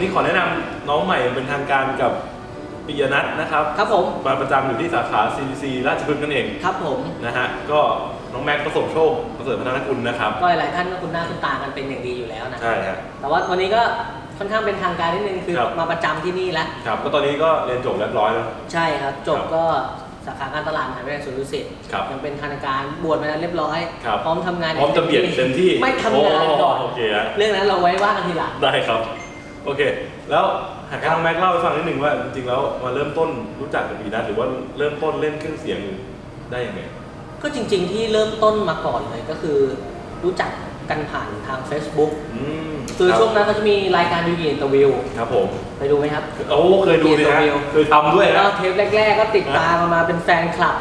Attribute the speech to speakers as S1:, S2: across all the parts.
S1: วันนี้ขอแนะนำน้องใหม่เป็นทางการกับปิยนัทนะครับ
S2: ครับผม
S1: มาประจำอยู่ที่สาขา CDC ราชพฤกษ์นั่นเอง
S2: ครับผม
S1: นะฮะก็น้องแม็กประสบโชคประเสริฐพัฒนกุลนะครับ
S2: ก็หลายๆท่านก็คุณหน้าคุณตากันเป็นอย่างดีอยู่แล้วนะ
S1: ใช่ฮะ
S2: แต่ว่าวันนี้ก็ค่อนข้างเป็นทางการนิดนึงคือ
S1: ครับ
S2: มาประจำที่นี่แล้ว
S1: ครับก็ตอนนี้ก็เรียนจบเรียบร้อยแล้ว
S2: ใช่ครับ จบ
S1: ครับ
S2: ก็สาขาการตลาดมหาวิทยาลัยสวนดุสิต
S1: ครับ
S2: ยังเป็นทางการบวชมาแล้วเรียบร้อย
S1: ครับ
S2: พร้อมทำงาน
S1: พร้อมจะเบียดเต็มที่
S2: ไม่ทำงานก่อน
S1: โโอเคฮะ
S2: เรื่องนั้นเราไว้ว่ากันทีหลัง
S1: ได้ครับ โอเค แล้วหากให้น้องแม็กเล่าให้ฟังนิดนึงว่าจริงๆแล้วมาเริ่มต้นรู้จักกับปิยนัทหรือว่าเริ่มต้นเล่นเครื่องเสียงได้ยังไง
S2: ก็จริงๆที่เริ่มต้นมาก่อนเลยก็คือ รู้จักกันผ่านทาง Facebook
S1: อืม
S2: คือ
S1: รับ
S2: ช่วงนั้นก็จะมีรายการยูยีอินเตอร์วิว
S1: ครับผม
S2: ไปดูไหมครับ
S1: โอ้เคยดูสิฮะ
S2: เกียรติวิว
S1: เคยทำด้วย
S2: แล้ว
S1: นะ
S2: เทปแรก ๆ ก็ติดตามมามาเป็นแฟนคลับ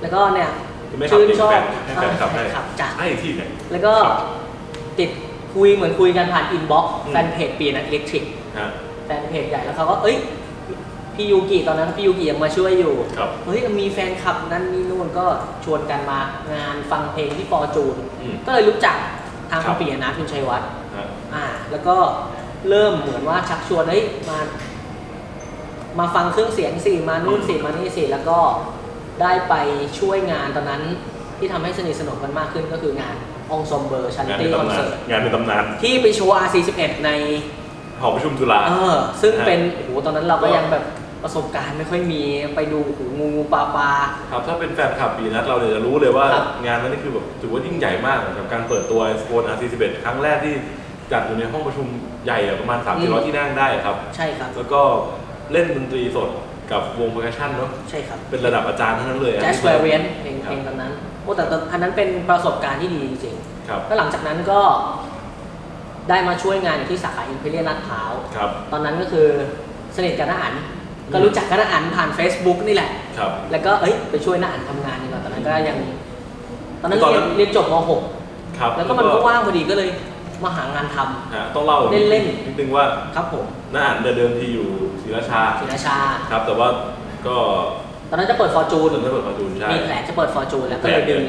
S2: แล้วก็เนี่ย
S1: ไม่
S2: ชื่นชอบ
S1: แฟนคลับ
S2: แฟ
S1: ได้
S2: นคลับจ้ะ
S1: ไอ้ที่ไหน
S2: แล้วก็
S1: ครับ
S2: ติด คุยเหมือนคุยกันผ่านอินบ็อกซ์
S1: อืม
S2: แฟนเพจปีนัทอิเล็กทริก
S1: ฮะ
S2: แฟนเพจใหญ่แล้วเขาก็เอ้ยพี่ยูกิตอนนั้นพี่ยูกิยังมาช่วยอยู่
S1: ครับ
S2: เฮ้ยมีแฟนคลับนั่นนี่นู่นก็ชวนกันมางานฟังเพลงที่ฟอร์จูน
S1: อืม
S2: ก็เลยรู้จักทาง
S1: ครั
S2: คุณ
S1: บ
S2: ปียนัทคุณชัยวัฒน์
S1: ฮะ
S2: อ่า แล้วก็เริ่มเหมือนว่าชักชวนเฮ้ยมา มาฟังเครื่องเสียงสิมานู่นสิมานี่สิแล้วก็ได้ไปช่วยงานตอนนั้น ที่ทำให้สนิทสนมกันมากขึ้นก็คืองานองซอมเบอร์ชัน
S1: งาน
S2: ตี้
S1: เป็น
S2: คอน
S1: ตำนาน
S2: เสิร์ต
S1: งานเป็นตำนาน
S2: ที่ไปโชว์ R41 ใน
S1: หอประชุมจุฬา
S2: เออซึ่ง
S1: ฮะ
S2: เป็นโอ้โหตอนนั้นเราก็
S1: ก็
S2: ยังแบบประสบการณ์ไม่ค่อยมีไปดูโอ้โหงูงูปลาปลา
S1: ครับถ้าเป็นแฟนคลับปีนัทเราเนี่ยจะรู้เลยว่า
S2: ครับ
S1: งานนั้นนี่คือแบบถือว่ายิ่งใหญ่มากกับการเปิดตัว s อ o อาร์ซีครั้งแรกที่จัดอยู่ในห้องประชุมใหญ่อะประมาณ3 4 0 0ที่นั่งได้ครับ
S2: ใช่ครับ
S1: แล้วก็เล่นดนตรีสด กับวง p e r c u s s i o n เนาะ
S2: ใช่ครับ
S1: เป็นระดับอาจารย์ทั้งนั้นเลยอะ
S2: Jazz Variant เพลง
S1: ค
S2: เพ
S1: รับ
S2: ลงตอนนั้นโอ้แต่ตอนอันนั้นเป็นประสบการณ์ที่ดีจริง
S1: ครับ
S2: ๆแล้วหลังจากนั้นก็ได้มาช่วยงานอยู่ที่สาขาอินเพเรียลลาดพร้าว
S1: ครับ
S2: ตอนนั้นก็คือสนิทกับน้าอันก็รู้จักกับน้าอันผ่าน Facebook นี่แหละ
S1: ครับ
S2: แล้วก็เอ้ยไปช่วยน้าอันทำงานดีกว่าตอนนั้นก็ยัง ตอนนั้น
S1: ตอน
S2: เรี
S1: นั้
S2: ยน
S1: น
S2: เรียนจบม
S1: ครับ
S2: .6 แล้วก็มันก็ว่างพอดีก็เลย มาหางานทำ
S1: ฮะต้องเล่า
S2: เล่น
S1: นิดนึงว่า
S2: ครับผม
S1: น้าอ่านเดิมทีอยู่ศรีราชา
S2: ศรีราชา
S1: ครับ แต่ว่าก็
S2: ตอนนั้นจะเปิดฟอร์จูน
S1: ตอนนั้นเปิดมาจูนใช่
S2: มีแผนจะเปิดฟอร์จูนแล้วก็เลยดึง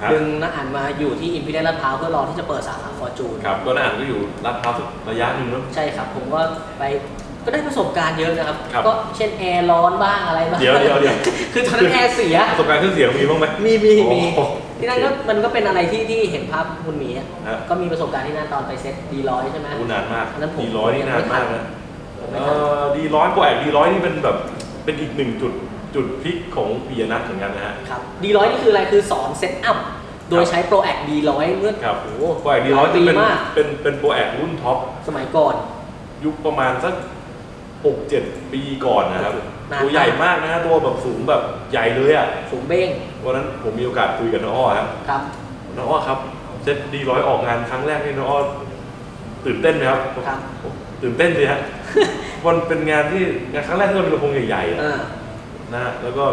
S1: ครับ
S2: ดึงน้าอันมาอยู่ที่อินพิเรียลลาดพร้าวเพื่อรอที่จะเปิดสาขาฟอร์จูน
S1: ครับก็น้าอ่านก็อยู่ลาดพร้าวสักระยะหนึ่งเนาะ
S2: ใช่ครับผมก็ไปก็ได้ประสบการณ์เยอะนะครับ
S1: ครับ
S2: ก็เช่นแอร์ร้อนบ้างอะไรบ้าง
S1: เดี๋ยวเดี๋ยวเดี๋ยว
S2: คือตอนนั้นแอร์เสีย
S1: ประสบการณ์เครื่องเสียงมีบ้างไหม
S2: มีมีมี
S1: โอ้โห
S2: ที่นั่นก็มันก็เป็นอะไรที่ที่เห็นภาพคุณหมีอะ
S1: ฮะ
S2: ก็มีประสบการณ์ที่นั่นตอนไปเซ็ตดีร้อยใช่ไหม
S1: อู้นานมาก
S2: อันนั้นผม
S1: ดีร้อยนี่นานมากนะ
S2: ผมไม่
S1: เอ
S2: ทัน
S1: อดีร้อยกว่าดีร้อยนี่เป็นแบบเป็นอีกหนึ่งจุดจุดพลิกของปียนัทเหมือนกันนะฮะ
S2: ครับดีร้อยนี่คืออะไรคือสอนเซตอัพโดยใช้โปรแอคดีร้อยเมื่อ
S1: ครับ
S2: โอ้โห
S1: กว่าดีร้อย
S2: ปี
S1: จะเป็น
S2: มาก
S1: เป็นเป็นโปรแอครุ่นท็อป
S2: สมัยก่อน
S1: ยุคประมาณสัก หกเจ็ดปีก่อนนะครับ
S2: นานมาก
S1: ตัวใหญ่มากนะฮะตัวแบบสูงแบบใหญ่เลยอะ
S2: สูงเบ้ง
S1: วันนั้นผมมีโอกาสคุยกับน้องอ้อครับ
S2: ครับ
S1: น้องอ้อครับเซตดีร้อยออกงานครั้งแรกนี่น้องอ้อตื่นเต้นไหมครับ
S2: ครับ
S1: ตื่นเต้นสิฮะ มันเป็นงานที่งานครั้งแรกที่เรามีลำโพงใหญ่ๆอะ
S2: อ่า
S1: นะฮะแล้วก็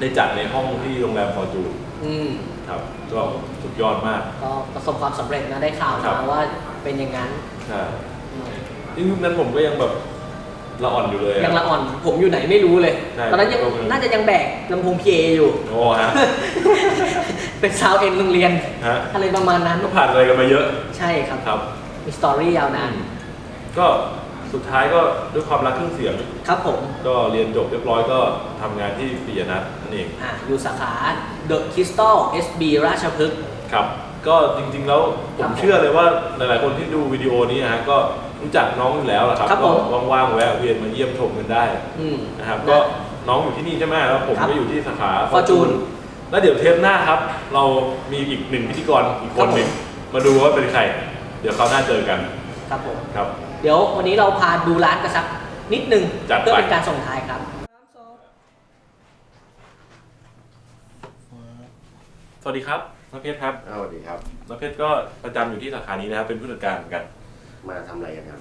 S1: ได้จัดในห้องที่โรงแรมฟอร์จูน
S2: อืม
S1: ครับ ก็สุดยอดมาก
S2: ก็ประสบความสำเร็จนะได้ข่าว
S1: ครั
S2: มา
S1: บ
S2: ว่าเป็นอย่างนั้น
S1: ใช่
S2: อืม
S1: ที่ยุคนั้นผมก็ยังแบบ ละอ่อนอยู่เลยอะ
S2: ยังละอ่อนผมอยู่ไหนไม่รู้เลย
S1: ใช่
S2: ตอนนั้นยัง
S1: ผมก็
S2: น่าจะยังแบกลำโพงพีเออยู่
S1: โอ้ฮะ
S2: เป็นซาวเอ็นโรงเรียน
S1: ฮะ
S2: อะไรประมาณนั้น
S1: ก็ผ่านอะไรกันมาเยอะ
S2: ใช่ครับ
S1: ครับ
S2: มีสตอรี่ยาวนาน
S1: ก็สุดท้ายก็ด้วยความรักเครื่องเสียง
S2: ครับผม
S1: ก็เรียนจบเรียบร้อยก็ทำงานที่ปิยนัทนั่นเอง
S2: อ่าอยู่สาขา The Crystal SB ราชพฤกษ์
S1: ครับ ก็จริงๆแล้วผ
S2: ครับ
S1: ม
S2: ผม
S1: เชื่อเลยว่าหลายๆคนที่ดูวิดีโอนี้นะฮะก็รู้จักน้องอยู่แล้วแหละครับ
S2: ครับ
S1: ก็
S2: ผม
S1: ว่างๆแวะเวียนมาเยี่ยมชมกันได้
S2: อืม
S1: นะครับก็น้องอยู่ที่นี่ใช่ไหมแล้วผม
S2: ครับ
S1: ก็อยู่ที่สาขา
S2: Fortune
S1: แล้วเดี๋ยวเทปหน้าครับ เรามีอีกหนึ่งพิธีกรอีกคนหนึ่ง
S2: ครับ
S1: มาดูว่าเป็นใคร เดี๋ยวเขาวหน้าเจอกัน
S2: ครับผม
S1: ครับ
S2: เดี๋ยววันนี้เราพาดูร้านกันสักนิดนึง
S1: จัดไป
S2: เพื่อเป็นการส่งท้ายครับ
S1: สวัสดีครับ น้องเพชรครับ
S3: สวัสดีครับ
S1: น้องเพชรก็ประจำอยู่ที่สาขานี้นะครับ เป็นผู้จัดการเหมือนกัน
S3: มาทำอะไรกันครับ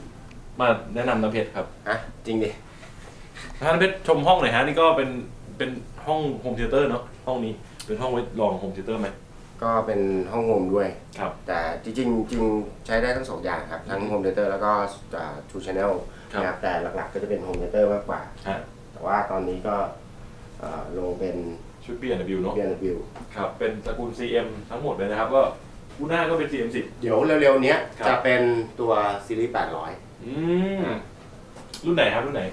S1: มาแนะนำน้องเพชรครับ
S3: ฮะจริงดิ
S1: ถ้าน้องเพชรชมห้องหน่อยฮะนี่ก็เป็นเป็นห้องโฮมเทเตอร์เนาะห้องนี้เป็นห้องไว้ลองโฮมเทเตอร์ไหม
S3: ก็เป็นห้องโฮมด้วย
S1: ครับ
S3: แต่จริงๆจริงใช้ได้ทั้งสองอย่างครับ ทั้งโฮมเทเตอร์แล้วก็ทูช n นล
S1: ครับ
S3: นะครับแต่หลักๆก็จะเป็นโฮมเทเตอร์มากกว่า
S1: ฮะ
S3: แต่ว่าตอนนี้ก็เอ่อลงเป็น
S1: ชุดเปลี่ยนวิวเนาะ
S3: เบียนวิว
S1: ครับ เป็นตระกูล CM ทั้งหมดเลยนะครับ ก็คู่หน้าก็เป็น CM10
S3: เดี๋ยวเร็วๆเนี้ย
S1: ครับ
S3: จะเป็นตัวซีรีส์ 800
S1: อืม รุ่นไหนครับ รุ่นไหน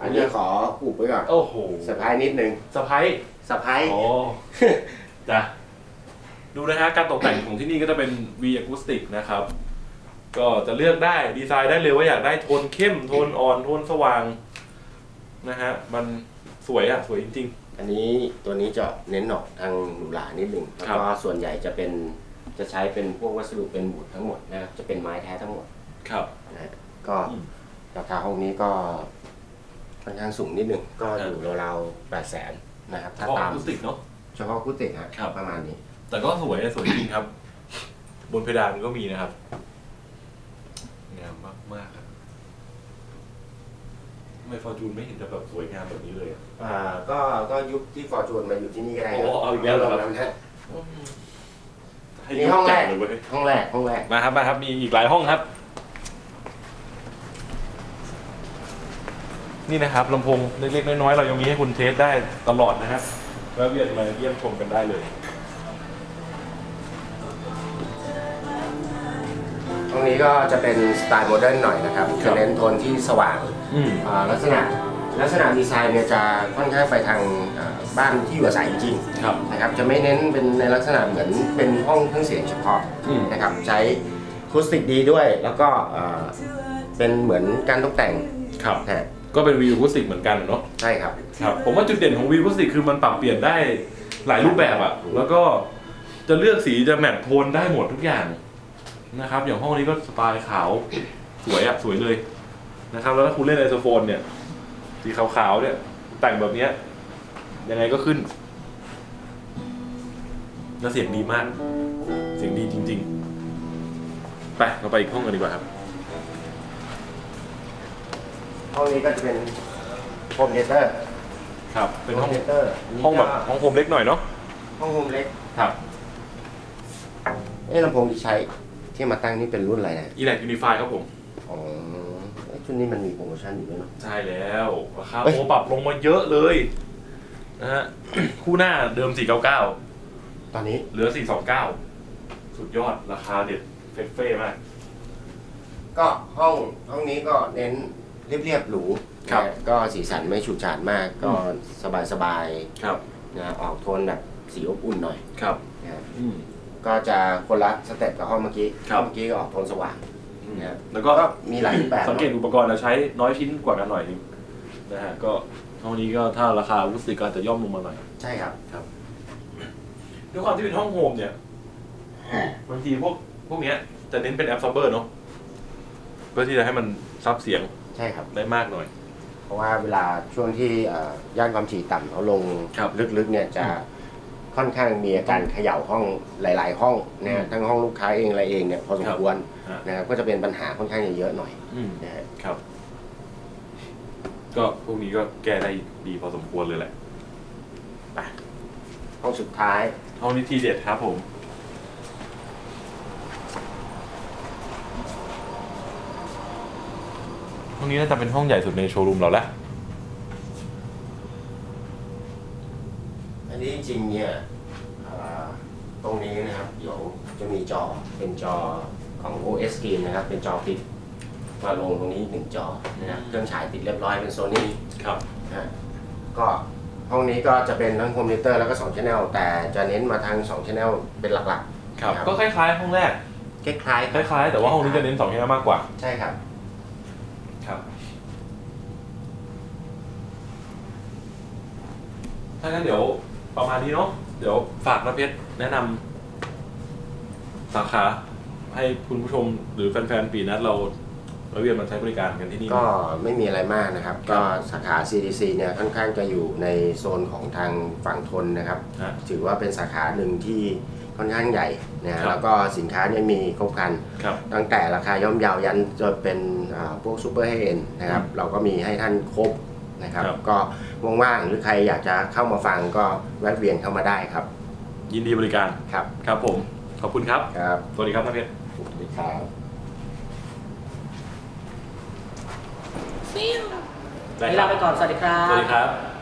S3: อันนี้ขออุบไว้ก่อน
S1: โอ้โห
S3: เซอร์ไพรส์นิดนึง
S1: สะพาย
S3: สะพาย
S1: โอ้จ้ะดูนะฮะ การตกแต่งของที่นี่ก็จะเป็น V Acoustic นะครับ ก็จะเลือกได้ดีไซน์ได้เลยว่าอยากได้โทนเข้ม โทนอ่อน โทนสว่าง นะฮะ มันสวยอะสวยจริง
S3: อันนี้ตัวนี้จะเน้นออกทางหรูหรานิดนึงแล้ว
S1: ครับ
S3: ก็ส่วนใหญ่จะเป็นจะใช้เป็นพวกวัสดุเป็นบูดทั้งหมดนะครับจะเป็นไม้แท้ทั้งหมด
S1: ๆครับ
S3: นะฮะก็
S1: อืม
S3: ราคาห้องนี้ก็ค่อนข้างสูงนิดนึงก็
S1: ครับ
S3: อยู่ราวๆแปดแสนนะครับ
S1: เพ
S3: ถ้า
S1: ราะ
S3: ตา
S1: อะ
S3: ม
S1: คูสติกเนาะ
S3: เฉพาะคุติกฮะ
S1: ครับ
S3: ประมาณนี้
S1: แต่ก็สวยอะสวยจริงครับ บนเพดานก็มีนะครับ งามมากมากๆครับ ทำไมฟอร์จูนไม่เห็นจะแบบสวยงามแบบนี้เลยอะ
S3: อ่าก็ก็ยุคที่ฟอร์จูนมาอยู่ที่นี่ก็ได้
S1: โอ้เอาอีกแล้วเหรอครับ
S3: นะฮะ
S1: ให้
S3: นี่ห้องแรก
S1: ยเลยเว้ย
S3: ห้องแรกห้องแรก
S1: มาครับมาครับมีอีกหลายห้องครับ นี่นะครับลำโพงเล็กๆน้อยๆเรายังมีให้คุณเทสได้ตลอดนะครับแวะเวียนมาเยี่ยมชมกันได้เลย
S3: ห้องนี้ก็จะเป็นสไตล์โมเดิร์นหน่อยนะครับ
S1: ครั
S3: จะ
S1: บ
S3: เน้นโทนที่สว่าง
S1: อืม
S3: อ่าลักษณะลักษณะดีไซน์เนี่ยจะค่อนข้างไปทางอ่าบ้านที่อยู่อาศัยจริง
S1: ครับ
S3: ๆนะครับจะไม่เน้นเป็นในลักษณะเหมือนเป็นห้องเครื่องเสียงเฉพาะ
S1: อืม
S3: นะครับใช้อะคูสติกดีด้วย แล้วก็อ่าเป็นเหมือนการตกแต่ง
S1: ครับ
S3: นะฮะ
S1: ก็เป็นวิวคูสติกเหมือนกันเนาะ
S3: ใช่ครับ
S1: ครับ ผมว่าจุดเด่นของวิวคูสติกคือมันปรับเปลี่ยนได้หลายรูปแบบอะแล้วก็จะเลือกสีจะแมทโทนได้หมดทุกอย่าง นะครับ อย่างห้องนี้ก็สไตล์ขาวสวยอะสวยเลยนะครับ แล้วถ้าคุณเล่นไอโซโฟนเนี่ย สีขาวๆเนี่ย แต่งแบบเนี้ยยังไงก็ขึ้นแล้วเสียงดีมาก เสียงดีจริง ๆ ไปเราไปอีกห้องกันดีกว่าครับ
S3: ห้องนี้ก็จะเป็นโฮมเทเตอร์
S1: ครับ เป็นห้อง
S3: เทเตอร์
S1: ห้องแบบห้องโฮมเล็กหน่อยเนาะ
S3: ห้องโฮมเล็ก
S1: ครับ
S3: เอ๊ะลำโพงที่ใช้ ที่มาตั้งนี่เป็นรุ่นอะไรนะ
S1: e l e c Unify ครับผม
S3: อ๋อเอ๊ะชุดนี้มันมีโปรโมชั่นอยู่ด้วยเนาะ
S1: ใช่แล้วราคา
S3: เฮ้ย
S1: โอ้ปรับลงมาเยอะเลยนะฮะ คู่หน้าเดิม 499
S3: ตอนนี้
S1: เหลือ 429 สุดยอดราคาเด็ดเฟเฟ่มาก
S3: ก็ห้องห้องนี้ก็เน้นเรียบๆหรู
S1: ครับ
S3: นะก็สีสันไม่ฉูดฉาดมากก็สบาย
S1: ครับ
S3: ๆนะออกโทนแบบสีอบอุ่นหน่อย
S1: ครับ
S3: นะ
S1: อืม
S3: ก็จะคนละสเต็ปกับห้องเมื่อกี้
S1: ครับ
S3: ห้องเมื่อกี้ก็ออกโทนสว่างนะ
S1: แล้วก็
S3: ก็มีหลายรูปแบบ
S1: สังเกตอุปกรณ์เราใช้น้อยชิ้นกว่ากันหน่อยนึงนะฮะก็เท่านี้ก็ถ้าราคาวุฒิก็อาจจะย่อมลงมาหน่อย
S3: ใช่ครับ
S1: ด้วยความที่เป็นห้องโฮมเนี่ยบางทีพวกพวกเนี้ยจะเน้นเป็นแอ b ซ o เบอร์เนาะเพื่อที่จะให้มันซับเสียง
S3: ใช่ครับ
S1: ได้มากหน่อย
S3: เพราะว่าเวลาช่วงที่เอ่อย่านความถี่ต่ำเขาลง
S1: ครับ
S3: ลึกๆเนี่ยจะ ค่อนข้างมีอาการเขย่าห้องหลาย ๆ ห้องนะฮะทั้งห้องลูกค้าเองอะไรเองเนี่ยพอสมควร
S1: ฮะ
S3: นะครับก็จะเป็นปัญหาค่อนข้างจะเยอะหน่อย
S1: อืม
S3: นะฮะ
S1: ครับ ก็พวกนี้ก็แก้ได้ดีพอสมควรเลยแหละ
S3: ห้องสุดท้าย
S1: ห้องนี้ทีเด็ดครับผม ห้องนี้น่าจะเป็นห้องใหญ่สุดในโชว์รูมเราแล้ว
S3: อันนี้จริงๆเนี่ยเอ่อตรงนี้นะครับเดี๋ยวจะมีจอเป็นจอของ OS Screen นะครับ เป็นจอปิดมาลงตรงนี้หนึ่งจอนะครับเครื่องฉายติดเรียบร้อยเป็นโซนี่
S1: ครับ
S3: นะฮะก็ห้องนี้ก็จะเป็นทั้งคอมพิวเตอร์แล้วก็2 Channel แต่จะเน้นมาทาง2 Channel เป็นหลักๆ
S1: ครับ
S3: นะ
S1: ก็คล้ายๆ ห้องแรก
S3: คล้ายๆ
S1: คล้ายๆ แต่ว่าห้องนี้จะเน้นสองแง่มากกว่า
S3: ใช่ครับ
S1: ครับ ถ้างั้นเดี๋ยว ประมาณนี้เนาะเดี๋ยวฝากนะเพชรแนะนำสาขา ให้คุณผู้ชมหรือแฟนๆปีนัดเราเราเวียนมาใช้บริการกันที่นี่
S3: ก็ไม่มีอะไรมากนะครับ
S1: ครับ
S3: ก็สาขา CDC เนี่ยค่อนข้างจะอยู่ในโซนของทางฝั่งทนนะครับ
S1: ฮะ
S3: ถือว่าเป็นสาขาหนึ่งที่ค่อนข้างใหญ่นะ
S1: ครั
S3: ฮะ
S1: บ
S3: แล้วก็สินค้าเนี่ยมีครบครัน
S1: ครับ
S3: ตั้งแต่ราคาย่อมเยาวยันจนเป็นอ่าพวกซูเปอร์ไฮเอ็นนะครับ
S1: อืม
S3: เราก็มีให้ท่านครบ นะครับ
S1: ครับ
S3: ก็ว่างๆหรือใครอยากจะเข้ามาฟังก็แวะเวียนเข้ามาได้ครับ
S1: ยินดีบริการ
S3: ครับ
S1: ครับผม ขอบคุณครับ
S3: ครับ
S1: สวัสดีครับนะเพชร
S3: สวัสดีครับ
S1: ได้
S2: นี่
S1: ครั
S2: ลา
S1: บ
S2: ไปก่อน สวัสดีครับ
S1: สวัสดีครับ